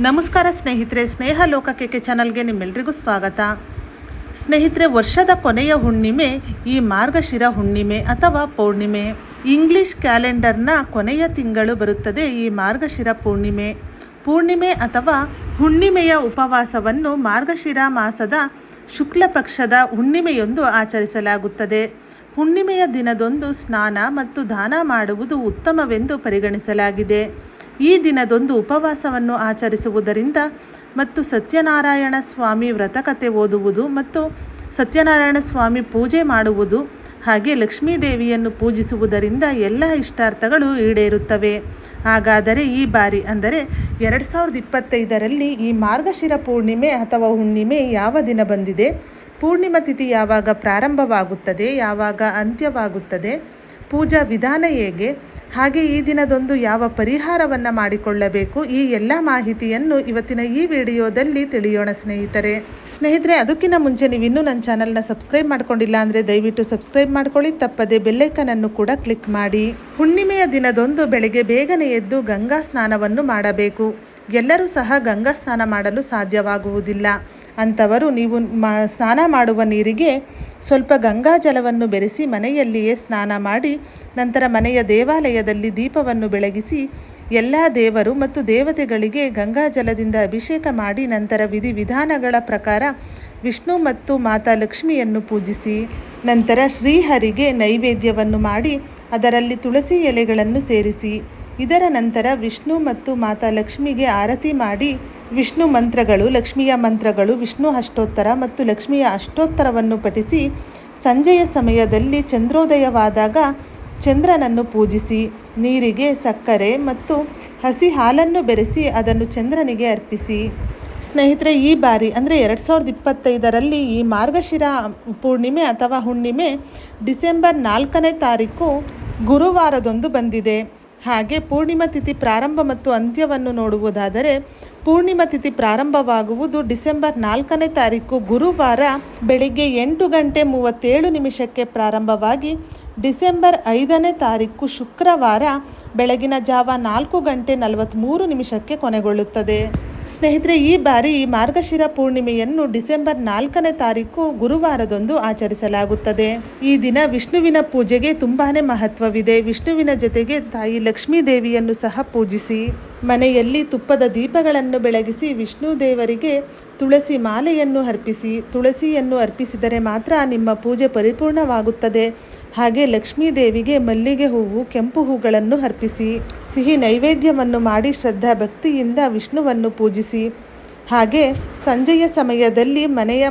ನಮಸ್ಕಾರ ಸ್ನೇಹಿತರೆ, ಸ್ನೇಹ ಲೋಕಕ್ಕೆ ಚಾನಲ್ಗೆ ನಿಮ್ಮೆಲ್ರಿಗೂ ಸ್ವಾಗತ. ಸ್ನೇಹಿತರೆ, ವರ್ಷದ ಕೊನೆಯ ಹುಣ್ಣಿಮೆ ಈ ಮಾರ್ಗಶಿರ ಹುಣ್ಣಿಮೆ ಅಥವಾ ಪೌರ್ಣಿಮೆ. ಇಂಗ್ಲಿಷ್ ಕ್ಯಾಲೆಂಡರ್ನ ಕೊನೆಯ ತಿಂಗಳು ಬರುತ್ತದೆ ಈ ಮಾರ್ಗಶಿರ ಪೂರ್ಣಿಮೆ. ಪೂರ್ಣಿಮೆ ಅಥವಾ ಹುಣ್ಣಿಮೆಯ ಉಪವಾಸವನ್ನು ಮಾರ್ಗಶಿರ ಮಾಸದ ಶುಕ್ಲ ಪಕ್ಷದ ಹುಣ್ಣಿಮೆಯೊಂದು ಆಚರಿಸಲಾಗುತ್ತದೆ. ಹುಣ್ಣಿಮೆಯ ದಿನದೊಂದು ಸ್ನಾನ ಮತ್ತು ದಾನ ಮಾಡುವುದು ಉತ್ತಮವೆಂದು ಪರಿಗಣಿಸಲಾಗಿದೆ. ಈ ದಿನದೊಂದು ಉಪವಾಸವನ್ನು ಆಚರಿಸುವುದರಿಂದ ಮತ್ತು ಸತ್ಯನಾರಾಯಣ ಸ್ವಾಮಿ ವ್ರತಕತೆ ಓದುವುದು ಮತ್ತು ಸತ್ಯನಾರಾಯಣ ಸ್ವಾಮಿ ಪೂಜೆ ಮಾಡುವುದು, ಹಾಗೆ ಲಕ್ಷ್ಮೀದೇವಿಯನ್ನು ಪೂಜಿಸುವುದರಿಂದ ಎಲ್ಲ ಇಷ್ಟಾರ್ಥಗಳು ಈಡೇರುತ್ತವೆ. ಹಾಗಾದರೆ ಈ ಬಾರಿ ಅಂದರೆ ಎರಡು ಸಾವಿರದ ಇಪ್ಪತ್ತೈದರಲ್ಲಿ ಈ ಮಾರ್ಗಶಿರ ಪೂರ್ಣಿಮೆ ಅಥವಾ ಹುಣ್ಣಿಮೆ ಯಾವ ದಿನ ಬಂದಿದೆ? ಪೂರ್ಣಿಮಾ ತಿಥಿ ಯಾವಾಗ ಪ್ರಾರಂಭವಾಗುತ್ತದೆ? ಯಾವಾಗ ಅಂತ್ಯವಾಗುತ್ತದೆ? ಪೂಜಾ ವಿಧಾನ ಹೇಗೆ? ಹಾಗೆ ಈ ದಿನದೊಂದು ಯಾವ ಪರಿಹಾರವನ್ನು ಮಾಡಿಕೊಳ್ಳಬೇಕು? ಈ ಎಲ್ಲ ಮಾಹಿತಿಯನ್ನು ಇವತ್ತಿನ ಈ ವಿಡಿಯೋದಲ್ಲಿ ತಿಳಿಯೋಣ ಸ್ನೇಹಿತರೆ. ಸ್ನೇಹಿತರೆ, ಅದಕ್ಕಿಂತ ಮುಂಚೆ ನೀವು ಇನ್ನೂ ನನ್ನ ಚಾನಲ್ನ ಸಬ್ಸ್ಕ್ರೈಬ್ ಮಾಡ್ಕೊಂಡಿಲ್ಲ ಅಂದರೆ ದಯವಿಟ್ಟು ಸಬ್ಸ್ಕ್ರೈಬ್ ಮಾಡ್ಕೊಳ್ಳಿ, ತಪ್ಪದೆ ಬೆಲ್ಲೈಕನನ್ನು ಕೂಡ ಕ್ಲಿಕ್ ಮಾಡಿ. ಹುಣ್ಣಿಮೆಯ ದಿನದೊಂದು ಬೆಳಗ್ಗೆ ಬೇಗನೆ ಎದ್ದು ಗಂಗಾ ಸ್ನಾನವನ್ನು ಮಾಡಬೇಕು. ಎಲ್ಲರೂ ಸಹ ಗಂಗಾ ಸ್ನಾನ ಮಾಡಲು ಸಾಧ್ಯವಾಗುವುದಿಲ್ಲ. ಅಂಥವರು ನೀವು ಮಾ, ಸ್ನಾನ ಮಾಡುವ ನೀರಿಗೆ ಸ್ವಲ್ಪ ಗಂಗಾ ಜಲವನ್ನು ಬೆರೆಸಿ ಮನೆಯಲ್ಲಿಯೇ ಸ್ನಾನ ಮಾಡಿ ನಂತರ ಮನೆಯ ದೇವಾಲಯದಲ್ಲಿ ದೀಪವನ್ನು ಬೆಳಗಿಸಿ ಎಲ್ಲ ದೇವರು ಮತ್ತು ದೇವತೆಗಳಿಗೆ ಗಂಗಾ ಜಲದಿಂದ ಅಭಿಷೇಕ ಮಾಡಿ ನಂತರ ವಿಧಿವಿಧಾನಗಳ ಪ್ರಕಾರ ವಿಷ್ಣು ಮತ್ತು ಮಾತಾ ಲಕ್ಷ್ಮಿಯನ್ನು ಪೂಜಿಸಿ ನಂತರ ಶ್ರೀಹರಿಗೆ ನೈವೇದ್ಯವನ್ನು ಮಾಡಿ ಅದರಲ್ಲಿ ತುಳಸಿ ಎಲೆಗಳನ್ನು ಸೇರಿಸಿ, ಇದರ ನಂತರ ವಿಷ್ಣು ಮತ್ತು ಮಾತಾ ಲಕ್ಷ್ಮಿಗೆ ಆರತಿ ಮಾಡಿ ವಿಷ್ಣು ಮಂತ್ರಗಳು, ಲಕ್ಷ್ಮಿಯ ಮಂತ್ರಗಳು, ವಿಷ್ಣು ಅಷ್ಟೋತ್ತರ ಮತ್ತು ಲಕ್ಷ್ಮಿಯ ಅಷ್ಟೋತ್ತರವನ್ನು ಪಠಿಸಿ ಸಂಜೆಯ ಸಮಯದಲ್ಲಿ ಚಂದ್ರೋದಯವಾದಾಗ ಚಂದ್ರನನ್ನು ಪೂಜಿಸಿ, ನೀರಿಗೆ ಸಕ್ಕರೆ ಮತ್ತು ಹಸಿ ಹಾಲನ್ನು ಬೆರೆಸಿ ಅದನ್ನು ಚಂದ್ರನಿಗೆ ಅರ್ಪಿಸಿ. ಸ್ನೇಹಿತರೆ, ಈ ಬಾರಿ ಅಂದರೆ ಎರಡು ಸಾವಿರದ ಇಪ್ಪತ್ತೈದರಲ್ಲಿ ಈ ಮಾರ್ಗಶಿರ ಪೂರ್ಣಿಮೆ ಅಥವಾ ಹುಣ್ಣಿಮೆ ಡಿಸೆಂಬರ್ ನಾಲ್ಕನೇ ತಾರೀಕು ಗುರುವಾರದೊಂದು ಬಂದಿದೆ. ಹಾಗೆ ಪೂರ್ಣಿಮಾ ತಿಥಿ ಪ್ರಾರಂಭ ಮತ್ತು ಅಂತ್ಯವನ್ನು ನೋಡುವುದಾದರೆ ಪೂರ್ಣಿಮಾ ತಿಥಿ ಪ್ರಾರಂಭವಾಗುವುದು ಡಿಸೆಂಬರ್ ನಾಲ್ಕನೇ ತಾರೀಕು ಗುರುವಾರ ಬೆಳಿಗ್ಗೆ ಎಂಟು ಗಂಟೆ ಮೂವತ್ತೇಳು ನಿಮಿಷಕ್ಕೆ ಪ್ರಾರಂಭವಾಗಿ ಡಿಸೆಂಬರ್ ಐದನೇ ತಾರೀಕು ಶುಕ್ರವಾರ ಬೆಳಗಿನ ಜಾವ ನಾಲ್ಕು ಗಂಟೆ ನಲವತ್ತ್ಮೂರು ನಿಮಿಷಕ್ಕೆ ಕೊನೆಗೊಳ್ಳುತ್ತದೆ. ಸ್ನೇಹಿತರೆ, ಈ ಬಾರಿ ಈ ಮಾರ್ಗಶಿರ ಪೂರ್ಣಿಮೆಯನ್ನು ಡಿಸೆಂಬರ್ ನಾಲ್ಕನೇ ತಾರೀಕು ಗುರುವಾರದಂದು ಆಚರಿಸಲಾಗುತ್ತದೆ. ಈ ದಿನ ವಿಷ್ಣುವಿನ ಪೂಜೆಗೆ ತುಂಬಾನೇ ಮಹತ್ವವಿದೆ. ವಿಷ್ಣುವಿನ ಜೊತೆಗೆ ತಾಯಿ ಲಕ್ಷ್ಮೀ ದೇವಿಯನ್ನು ಸಹ ಪೂಜಿಸಿ. ಮನೆಯಲ್ಲಿ ತುಪ್ಪದ ದೀಪಗಳನ್ನು ಬೆಳಗಿಸಿ ವಿಷ್ಣು ದೇವರಿಗೆ ತುಳಸಿ ಮಾಲೆಯನ್ನು ಅರ್ಪಿಸಿ, ತುಳಸಿಯನ್ನು ಅರ್ಪಿಸಿದರೆ ಮಾತ್ರ ನಿಮ್ಮ ಪೂಜೆ ಪರಿಪೂರ್ಣವಾಗುತ್ತದೆ. ಹಾಗೆ ಲಕ್ಷ್ಮೀ ದೇವಿಗೆ ಮಲ್ಲಿಗೆ ಹೂವು, ಕೆಂಪು ಹೂಗಳನ್ನು ಅರ್ಪಿಸಿ, ಸಿಹಿ ನೈವೇದ್ಯವನ್ನು ಮಾಡಿ ಶ್ರದ್ಧಾ ಭಕ್ತಿಯಿಂದ ವಿಷ್ಣುವನ್ನು ಪೂಜಿಸಿ. ಹಾಗೆ ಸಂಜೆಯ ಸಮಯದಲ್ಲಿ ಮನೆಯ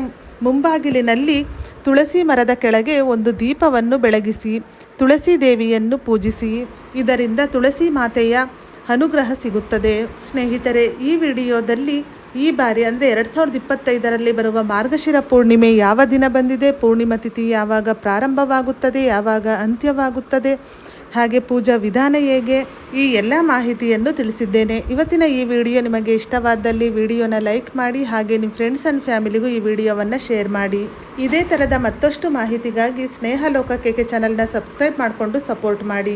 ಮುಂಬಾಗಿಲಿನಲ್ಲಿ ತುಳಸಿ ಮರದ ಕೆಳಗೆ ಒಂದು ದೀಪವನ್ನು ಬೆಳಗಿಸಿ, ತುಳಸಿ ದೇವಿಯನ್ನು ಪೂಜಿಸಿ. ಇದರಿಂದ ತುಳಸಿ ಮಾತೆಯ ಅನುಗ್ರಹ ಸಿಗುತ್ತದೆ. ಸ್ನೇಹಿತರೆ, ಈ ವಿಡಿಯೋದಲ್ಲಿ ಈ ಬಾರಿ ಅಂದರೆ ಎರಡು ಸಾವಿರದ ಇಪ್ಪತ್ತೈದರಲ್ಲಿ ಬರುವ ಮಾರ್ಗಶಿರ ಪೂರ್ಣಿಮೆ ಯಾವ ದಿನ ಬಂದಿದೆ, ಪೂರ್ಣಿಮಾ ತಿಥಿ ಯಾವಾಗ ಪ್ರಾರಂಭವಾಗುತ್ತದೆ, ಯಾವಾಗ ಅಂತ್ಯವಾಗುತ್ತದೆ, ಹಾಗೆ ಪೂಜಾ ವಿಧಾನ ಹೇಗೆ, ಈ ಎಲ್ಲ ಮಾಹಿತಿಯನ್ನು ತಿಳಿಸಿದ್ದೇನೆ. ಇವತ್ತಿನ ಈ ವಿಡಿಯೋ ನಿಮಗೆ ಇಷ್ಟವಾದಲ್ಲಿ ವಿಡಿಯೋನ ಲೈಕ್ ಮಾಡಿ, ಹಾಗೆ ನಿಮ್ಮ ಫ್ರೆಂಡ್ಸ್ ಆ್ಯಂಡ್ ಫ್ಯಾಮಿಲಿಗೂ ಈ ವಿಡಿಯೋವನ್ನು ಶೇರ್ ಮಾಡಿ. ಇದೇ ಥರದ ಮತ್ತಷ್ಟು ಮಾಹಿತಿಗಾಗಿ ಸ್ನೇಹ ಲೋಕಕ್ಕೆ ಚಾನಲ್ನ ಸಬ್ಸ್ಕ್ರೈಬ್ ಮಾಡಿಕೊಂಡು ಸಪೋರ್ಟ್ ಮಾಡಿ.